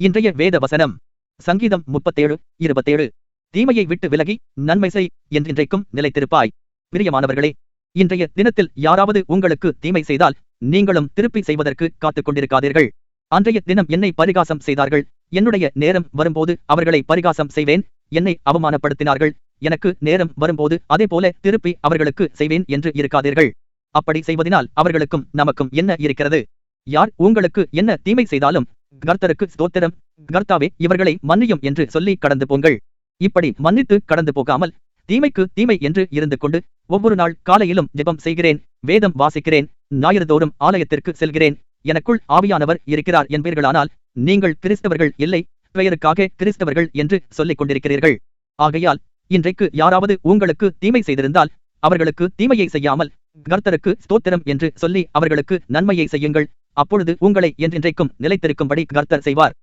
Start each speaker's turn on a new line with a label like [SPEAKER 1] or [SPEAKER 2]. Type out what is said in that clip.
[SPEAKER 1] இன்றைய வேத வசனம். சங்கீதம் முப்பத்தேழு இருபத்தேழு. தீமையை விட்டு விலகி நன்மை செய் என்றென்றைக்கும் நிலைத்திருப்பாய். பிரியமானவர்களே இன்றைய தினத்தில் யாராவது உங்களுக்கு தீமை செய்தால் நீங்களும் திருப்பி செய்வதற்கு காத்துக் கொண்டிருக்காதீர்கள். அன்றைய தினம் என்னை பரிகாசம் செய்தார்கள். என்னுடைய நேரம் வரும்போது அவர்களை பரிகாசம் செய்வேன். என்னை அவமானப்படுத்தினார்கள். எனக்கு நேரம் வரும்போது அதே போல திருப்பி அவர்களுக்கு செய்வேன் என்று இருக்காதீர்கள். அப்படி செய்வதினால் அவர்களுக்கும் நமக்கும் என்ன இருக்கிறது? யார் உங்களுக்கு என்ன தீமை செய்தாலும் கர்த்தருக்கு ஸ்தோத்திரம். கர்த்தாவே இவர்களை மன்னியும் என்று சொல்லி கடந்து போங்கள். இப்படி மன்னித்து கடந்து போகாமல் தீமைக்கு தீமை என்று இருந்து கொண்டு ஒவ்வொரு நாள் காலையிலும் ஜெபம் செய்கிறேன் வேதம் வாசிக்கிறேன் ஞாயிறுதோறும் ஆலயத்திற்கு செல்கிறேன். எனக்குள் ஆவியானவர் இருக்கிறார் என்பீர்களானால் நீங்கள் கிறிஸ்தவர்கள் இல்லை பெயருக்காக கிறிஸ்தவர்கள் என்று சொல்லிக் கொண்டிருக்கிறீர்கள். ஆகையால் இன்றைக்கு யாராவது உங்களுக்கு தீமை செய்திருந்தால் அவர்களுக்கு தீமையை செய்யாமல் கர்த்தருக்கு ஸ்தோத்திரம் என்று சொல்லி அவர்களுக்கு நன்மையை செய்யுங்கள். அப்பொழுது உங்களை என்றென்றைக்கும் நிலைத்திருக்கும்படி கர்த்தர் செய்வார்.